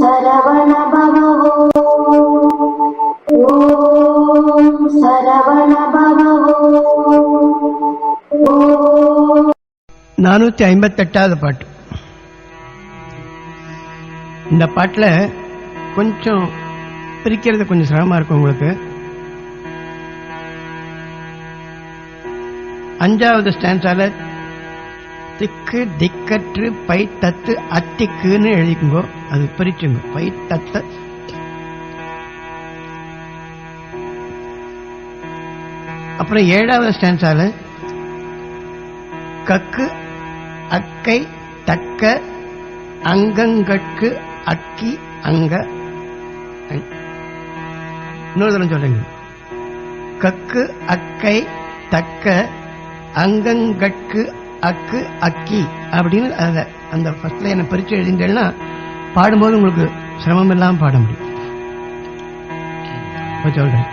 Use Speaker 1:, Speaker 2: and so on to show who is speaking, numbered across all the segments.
Speaker 1: சரவண பவோ ஓம் சரவண பவோ
Speaker 2: நானூற்றி ஐம்பத்தெட்டாவது பாட்டு. இந்த பாட்டில் கொஞ்சம் பிரிக்கிறது கொஞ்சம் சிரமமாக இருக்கும் உங்களுக்கு. அஞ்சாவது ஸ்டான்ஸால திக்கு திக்கற்று பை தத்து அத்திக்குன்னு எழுதிக்குங்கோ. அது பிரிச்சுங்க. பை தத்த அப்புறம் ஏழாவது ஸ்டான்ஸால கக்கு அக்கை தக்க அங்கங்கட்கு அக்கி அங்க. இன்னொரு தரம் சொல்லுங்க கக்கு அக்கை தக்க அங்கங்கட்கு அக்கு அக்கி அப்படின்னு அதை அந்த ஃபர்ஸ்ட் லைனை பிரிச்சு எழுதிட்டேன்னா பாடும்போது உங்களுக்கு சிரமம் இல்லாம பாட முடியும். பொக்குப்பை சொல்றேன்.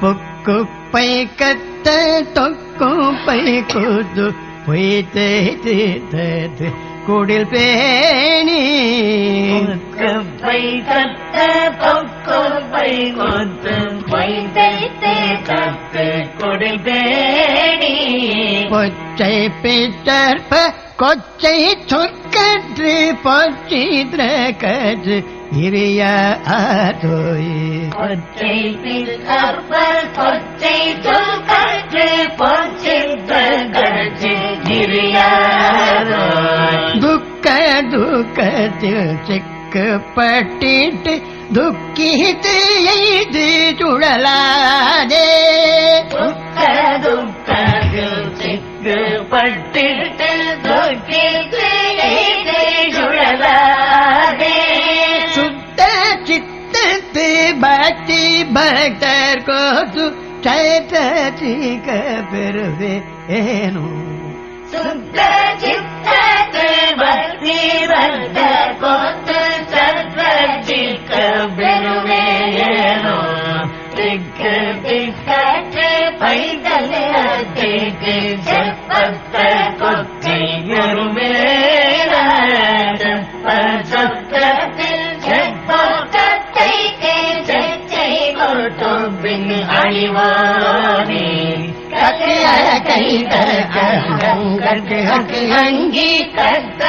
Speaker 2: பொக்கு பை கத்த தொக்கு பை கூத்து பொய் தேத்து குடில் பேணி.
Speaker 3: பை கத்த பை கொத்து பை தைத்து கத்து கொடில் பேணி.
Speaker 2: பொச்சை பித்தற்ப கொச்சை சொற்கற்று பொச்சித்ர கற்று இரிய ஆதோய்
Speaker 3: கொச்சை பிற்ப கொச்சை சொல் கற்று
Speaker 2: துக்கத்தில் சிக்கப்பட்டிட்டு துக்கித்து எய்து சுழலாதே.
Speaker 3: துக்க துக்கத்தில் சிக்கு பட்டிட்டு துக்கித்து எய்து சுழலாதே.
Speaker 2: சுத்த சித்தத்து பக்தி பக்தர் கோசு சைத்திக பெருவே ஏனோ.
Speaker 3: சுத்த சித்தத்து பக்தி வந்த திக்கற்று பைதல் திக்கு செப்பத்த கொச்சை சொத்தத்தில் செப்பத்தை செச்சை கொட்டும் பின் அழிவானே. அங்கி கத்த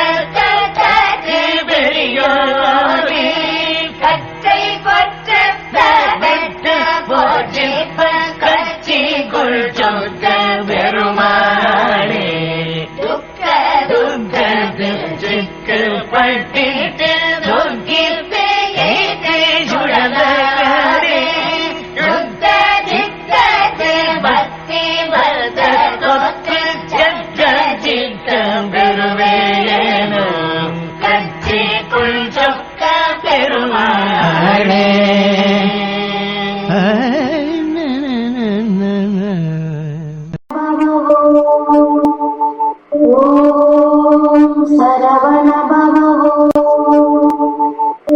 Speaker 3: അറ്റം പെരുവേലേനു കച്ചിക്കുൾ ചൊക്ക പെരുമാളേ സരവണ ഭവ.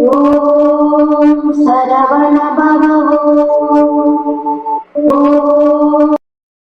Speaker 1: ഓം സരവണ